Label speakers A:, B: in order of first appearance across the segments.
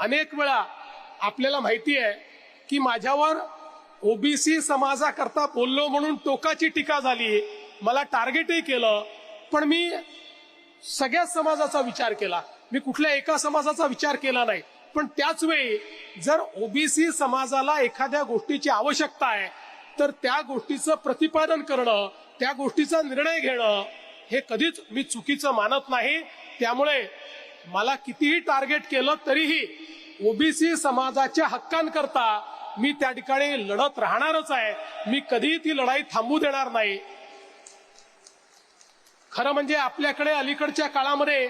A: अनेक वेळा आपल्याला माहिती आहे की माझ्यावर ओबीसी समाजाकरता बोललो म्हणून टोकाची टीका झाली. मला टार्गेटही केलं. पण मी सगळ्या समाजाचा विचार केला. मी कुठल्या एका समाजाचा विचार केला नाही. पण त्याच वेळी जर ओबीसी समाजाला एखाद्या गोष्टीची आवश्यकता आहे तर त्या गोष्टीचं प्रतिपादन करणं त्या गोष्टीचा निर्णय घेणं हे कधीच मी चुकीचं मानत नाही. त्यामुळे मला कितीही टार्गेट केलं तरीही ओबीसी समाजाच्या हक्कांकरता मी त्या ठिकाणी लढत राहणारच आहे. मी कधीही ती लढाई थांबू देणार नाही. खरं म्हणजे आपल्याकडे अलीकडच्या काळामध्ये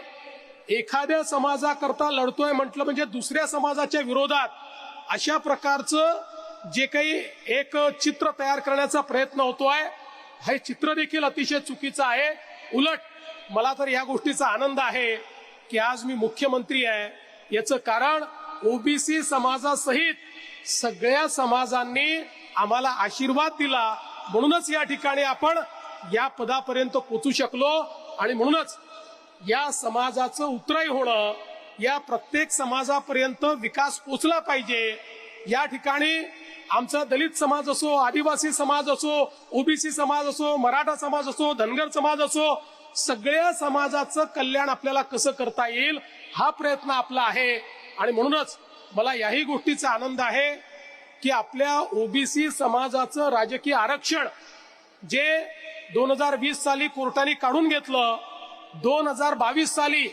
A: एखाद्या समाजाकरता लढतोय म्हटलं म्हणजे दुसऱ्या समाजाच्या विरोधात अशा प्रकारचं जे काही एक चित्र तयार करण्याचा प्रयत्न होतोय हे चित्र देखील अतिशय चुकीचं आहे. उलट मला तर या गोष्टीचा आनंद आहे. की आज मी मुख्यमंत्री आहे. याचं कारण ओबीसी समाजासहित सगळ्या समाजांनी आम्हाला आशीर्वाद दिला. म्हणूनच या ठिकाणी आपण या पदापर्यंत पोचू शकलो आणि म्हणूनच या समाजाचं उतराई होणं या प्रत्येक समाजापर्यंत विकास पोचला पाहिजे. या ठिकाणी आमचा दलित समाज असो आदिवासी समाज असो ओबीसी समाज असो मराठा समाज असो धनगर समाज असो सगळ्या समाजाचं कल्याण आपल्याला कसं करता येईल हा प्रयत्न आपला आहे. आणि म्हणूनच मला याही गोष्टीचा आनंद आहे की आपल्या ओबीसी समाजाचं राजकीय आरक्षण जे दोन हजार वीस साली कोर्टाने काढून घेतलं दोन हजार बावीस साली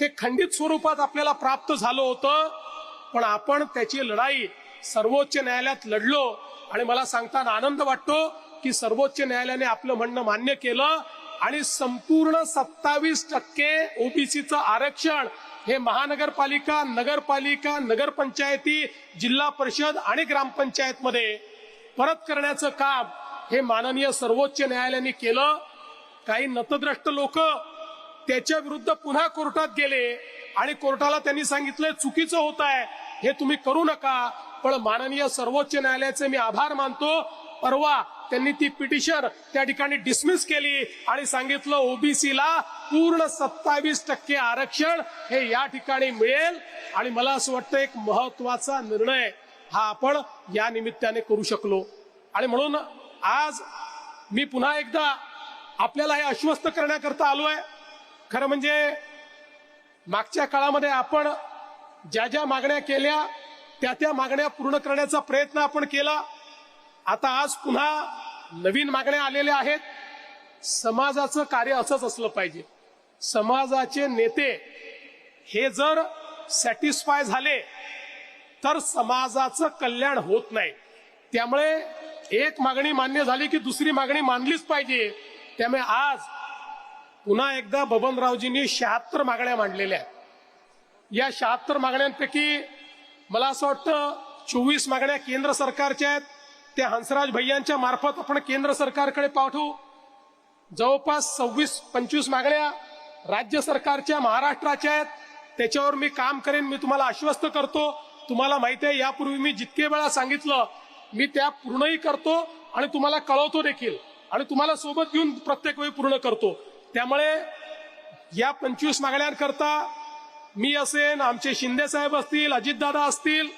A: ते खंडित स्वरूपात आपल्याला प्राप्त झालं होतं पण आपण त्याची लढाई सर्वोच्च न्यायालयात लढलो आणि मला सांगताना आनंद वाटतो की सर्वोच्च न्यायालयाने आपलं म्हणणं मान्य केलं आणि संपूर्ण सत्तावीस टक्के ओबीसीचं आरक्षण हे महानगरपालिका नगरपालिका नगरपंचायती जिल्हा परिषद आणि ग्रामपंचायतमध्ये परत करण्याचं काम हे माननीय सर्वोच्च न्यायालयाने केलं. काही नतद्रष्ट लोक त्याच्या विरुद्ध पुन्हा कोर्टात गेले आणि कोर्टाला त्यांनी सांगितलं चुकीचं होत आहे हे तुम्ही करू नका पण माननीय सर्वोच्च न्यायालयाचे मी आभार मानतो. परवा त्यांनी ती पिटिशन त्या ठिकाणी डिसमिस केली आणि सांगितलं ओबीसीला पूर्ण सत्तावीस टक्के आरक्षण हे या ठिकाणी मिळेल. आणि मला असं वाटतं एक महत्त्वाचा निर्णय हा आपण या निमित्ताने करू शकलो. आणि म्हणून आज मी पुन्हा एकदा आपल्याला हे आश्वस्त करण्याकरता आलो आहे. खरं म्हणजे मागच्या काळामध्ये आपण ज्या ज्या मागण्या केल्या त्या त्या मागण्या पूर्ण करण्याचा प्रयत्न आपण केला. आता आज पुन्हा नवीन मागण्या आलेल्या आहेत. समाजाचं कार्य असंच असलं पाहिजे. समाजाचे नेते हे जर सॅटिस्फाय झाले तर समाजाचं कल्याण होत नाही. त्यामुळे एक मागणी मान्य झाली की दुसरी मागणी मानलीच पाहिजे. त्यामुळे आज पुन्हा एकदा बबनरावजींनी शहात्तर मागण्या मांडलेल्या आहेत. या शहात्तर मागण्यांपैकी मला असं वाटतं चोवीस मागण्या केंद्र सरकारच्या आहेत. त्या हंसराज भैयांच्या मार्फत आपण केंद्र सरकारकडे पाठवू. जवळपास सव्वीस पंचवीस मागण्या राज्य सरकारच्या महाराष्ट्राच्या आहेत. त्याच्यावर मी काम करेन मी तुम्हाला आश्वस्त करतो. तुम्हाला माहिती आहे यापूर्वी मी जितके वेळा सांगितलं मी त्या पूर्णही करतो आणि तुम्हाला कळवतो देखील. आणि तुम्हाला सोबत घेऊन प्रत्येक वेळी पूर्ण करतो. त्यामुळे या पंचवीस मागण्यांकरता मी असेन आमचे शिंदे साहेब असतील अजितदादा असतील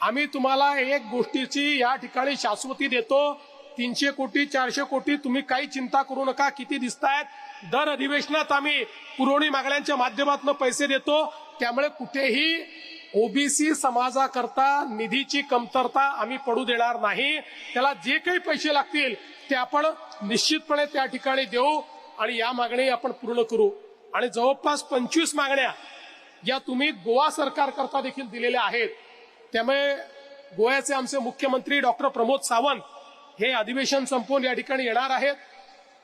A: आम्ही तुम्हाला एक गोष्टीची या ठिकाणी शाश्वती देतो. तीनशे कोटी चारशे कोटी तुम्ही काही चिंता करू नका किती दिसतायत. दर अधिवेशनात आम्ही पुरवणी मागण्यांच्या माध्यमातून पैसे देतो. त्यामुळे कुठेही ओबीसी समाजाकरता निधीची कमतरता आम्ही पडू देणार नाही. त्याला जे काही पैसे लागतील ते आपण निश्चितपणे त्या ठिकाणी देऊ आणि या मागणी आपण पूर्ण करू. आणि जवळपास पंचवीस मागण्या या तुम्ही गोवा सरकार करता देखील दिलेल्या आहेत त्यामुळे गोव्याचे आमचे मुख्यमंत्री डॉक्टर प्रमोद सावंत हे अधिवेशन संपवून या ठिकाणी येणार आहेत.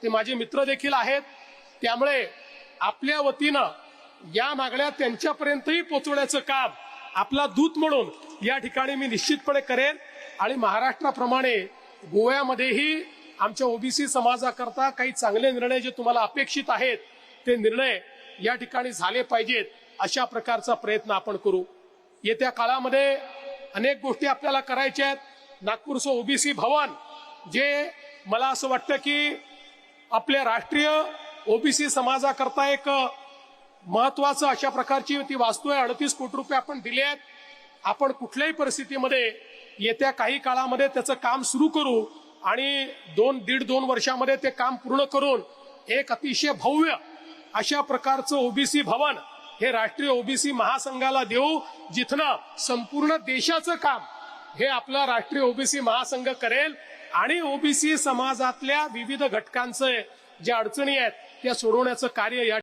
A: ते माझे मित्र देखील आहेत. त्यामुळे आपल्या वतीनं या मागण्या त्यांच्यापर्यंतही पोचवण्याचं काम आपला दूत म्हणून या ठिकाणी मी निश्चितपणे करेन. आणि महाराष्ट्राप्रमाणे गोव्यामध्येही आमच्या ओबीसी समाजाकरता काही चांगले निर्णय जे तुम्हाला अपेक्षित आहेत ते निर्णय या ठिकाणी झाले पाहिजेत. अशा प्रकारचा प्रयत्न आपण करू. येत्या काळामध्ये अनेक गोष्टी आपल्याला करायच्या आहेत. नागपूरचं ओबीसी भवन जे मला असं वाटतं की आपल्या राष्ट्रीय ओबीसी समाजाकरता एक महत्वाचं अशा प्रकारची ती वास्तू आहे. अडतीस कोटी रुपये आपण दिले आहेत. आपण कुठल्याही परिस्थितीमध्ये येत्या काही काळामध्ये त्याचं काम सुरू करू आणि दोन दीड दोन वर्षामध्ये ते काम पूर्ण करून एक अतिशय भव्य अशा प्रकारचं ओबीसी भवन हे राष्ट्रीय ओबीसी महासंघाला देऊ जिथनं संपूर्ण देशाचं काम हे आपला राष्ट्रीय ओबीसी महासंघ करेल आणि ओबीसी समाजातल्या विविध घटकांचे ज्या अडचणी आहेत त्या सोडवण्याचं कार्य या